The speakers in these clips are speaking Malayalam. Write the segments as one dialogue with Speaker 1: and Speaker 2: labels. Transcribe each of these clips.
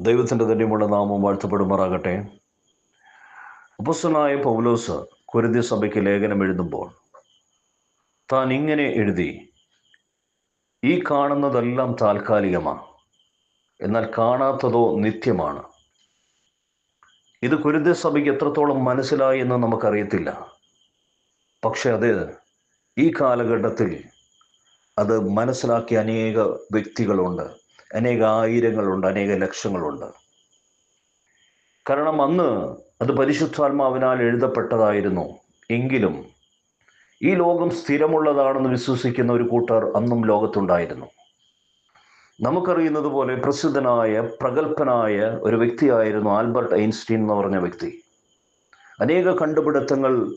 Speaker 1: ദൈവത്തിന്റെ തന്നെയുമുള്ള നാമം വാഴ്ത്തപ്പെടുമാറാകട്ടെ. അപ്പസ്തനായ പൗലോസ് കുരുതി സഭയ്ക്ക് ലേഖനം എഴുതുമ്പോൾ താൻ ഇങ്ങനെ എഴുതി ഈ കാണുന്നതെല്ലാം താൽക്കാലികമാണ് എന്നാൽ കാണാത്തതോ നിത്യമാണ്. ഇത് കുരുതി സഭയ്ക്ക് എത്രത്തോളം മനസ്സിലായി എന്ന് നമുക്കറിയത്തില്ല. പക്ഷെ അത് ഈ കാലഘട്ടത്തിൽ അത് മനസ്സിലാക്കിയ അനേക വ്യക്തികളുണ്ട്. അനേക ആയിരങ്ങളുണ്ട് അനേക ലക്ഷങ്ങളുണ്ട്. കാരണം അന്ന് അത് പരിശുദ്ധാത്മാവിനാൽ എഴുതപ്പെട്ടതായിരുന്നു. എങ്കിലും ഈ ലോകം സ്ഥിരമുള്ളതാണെന്ന് വിശ്വസിക്കുന്ന ഒരു കൂട്ടർ അന്നും ലോകത്തുണ്ടായിരുന്നു. നമുക്കറിയുന്നത് പോലെ പ്രസിദ്ധനായ പ്രഗത്ഭനായ ഒരു വ്യക്തിയായിരുന്നു ആൽബർട്ട് ഐൻസ്റ്റീൻ എന്ന് പറഞ്ഞ വ്യക്തി. അനേക കണ്ടുപിടുത്തങ്ങൾ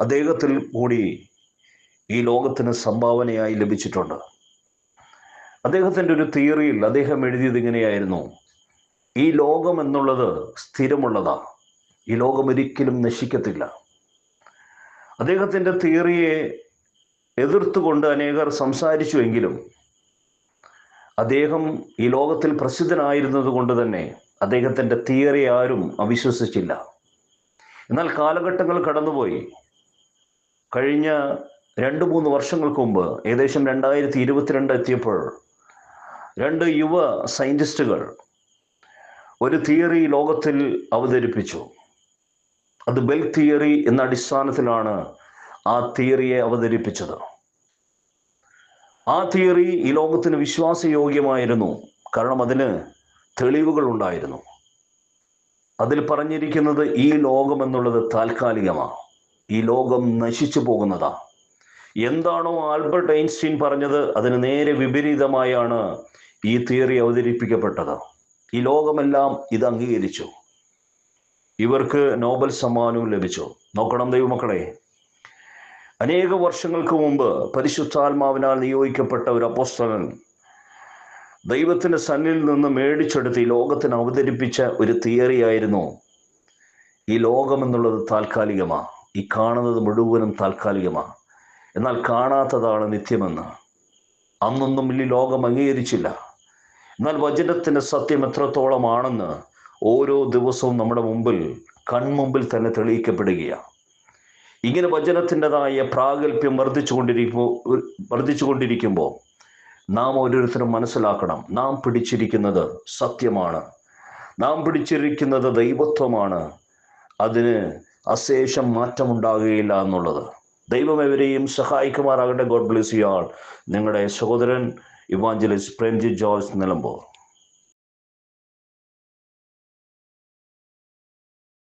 Speaker 1: അദ്ദേഹത്തിൽ കൂടി ഈ ലോകത്തിന് സംഭാവനയായി ലഭിച്ചിട്ടുണ്ട്. അദ്ദേഹത്തിന്റെ ഒരു തിയറിയിൽ അദ്ദേഹം എഴുതിയത് ഇങ്ങനെയായിരുന്നു. ഈ ലോകം എന്നുള്ളത് സ്ഥിരമുള്ളതാണ്. ഈ ലോകം ഒരിക്കലും നശിക്കത്തില്ല. അദ്ദേഹത്തിന്റെ തിയറിയെ എതിർത്തുകൊണ്ട് അനേകർ സംസാരിച്ചുവെങ്കിലും അദ്ദേഹം ഈ ലോകത്തിൽ പ്രസിദ്ധനായിരുന്നത് കൊണ്ട് തന്നെ അദ്ദേഹത്തിന്റെ തിയറി ആരും അവിശ്വസിച്ചില്ല. എന്നാൽ കാലഘട്ടങ്ങൾ കടന്നുപോയി. കഴിഞ്ഞ രണ്ട് മൂന്ന് വർഷങ്ങൾക്ക് മുമ്പ് ഏകദേശം രണ്ടായിരത്തി ഇരുപത്തിരണ്ട് എത്തിയപ്പോൾ രണ്ട് യുവ സയന്റിസ്റ്റുകൾ ഒരു തിയറി ലോകത്തിൽ അവതരിപ്പിച്ചു. അത് ബെൽ തിയറി എന്ന അടിസ്ഥാനത്തിലാണ് ആ തിയറിയെ അവതരിപ്പിച്ചത്. ആ തിയറി ഈ ലോകത്തിന് വിശ്വാസയോഗ്യമായിരുന്നു. കാരണം അതിന് തെളിവുകൾ ഉണ്ടായിരുന്നു. അതിൽ പറഞ്ഞിരിക്കുന്നത് ഈ ലോകം എന്നുള്ളത് താൽക്കാലികമാണ് ഈ ലോകം നശിച്ചു പോകുന്നതാ. എന്താണോ ആൽബർട്ട് ഐൻസ്റ്റീൻ പറഞ്ഞത് അതിന് നേരെ വിപരീതമായാണ് ഈ തിയറി അവതരിപ്പിക്കപ്പെട്ടത്. ഈ ലോകമെല്ലാം ഇത് അംഗീകരിച്ചു. ഇവർക്ക് നോബൽ സമ്മാനവും ലഭിച്ചു. നോക്കണം ദൈവമക്കളെ. അനേക വർഷങ്ങൾക്ക് മുമ്പ് പരിശുദ്ധാത്മാവിനാൽ നിയോഗിക്കപ്പെട്ട ഒരു അപ്പോസ്തകൻ ദൈവത്തിന്റെ സന്നിൽ നിന്ന് മേടിച്ചെടുത്ത് ഈ ലോകത്തിന് അവതരിപ്പിച്ച ഒരു തിയറി ആയിരുന്നു ഈ ലോകം എന്നുള്ളത് താൽക്കാലികമാണ് ഈ കാണുന്നത് മുഴുവനും താൽക്കാലികമാണ് എന്നാൽ കാണാത്തതാണ് നിത്യമെന്ന്. അന്നൊന്നും ഈ ലോകം അംഗീകരിച്ചില്ല. എന്നാൽ വചനത്തിന്റെ സത്യം എത്രത്തോളമാണെന്ന് ഓരോ ദിവസവും നമ്മുടെ മുമ്പിൽ കൺമുമ്പിൽ തന്നെ തെളിയിക്കപ്പെടുകയാണ് ഇങ്ങനെ വചനത്തിന്റെതായ പ്രാഗൽഭ്യം വർദ്ധിച്ചുകൊണ്ടിരിക്കുമ്പോൾ വർദ്ധിച്ചുകൊണ്ടിരിക്കുമ്പോൾ നാം ഓരോരുത്തരും മനസ്സിലാക്കണം നാം പിടിച്ചിരിക്കുന്നത് സത്യമാണ്. നാം പിടിച്ചിരിക്കുന്നത് ദൈവത്വമാണ്. അതിന് അശേഷം മാറ്റമുണ്ടാകുകയില്ല എന്നുള്ളത്. ദൈവം എവരെയും സഹായിക്കുമാറാകട്ടെ. God bless you all. നിങ്ങളുടെ സഹോദരൻ ഇവാഞ്ചലിസ്റ്റ് പ്രേംജി ജോർജ് നിലമ്പൂർ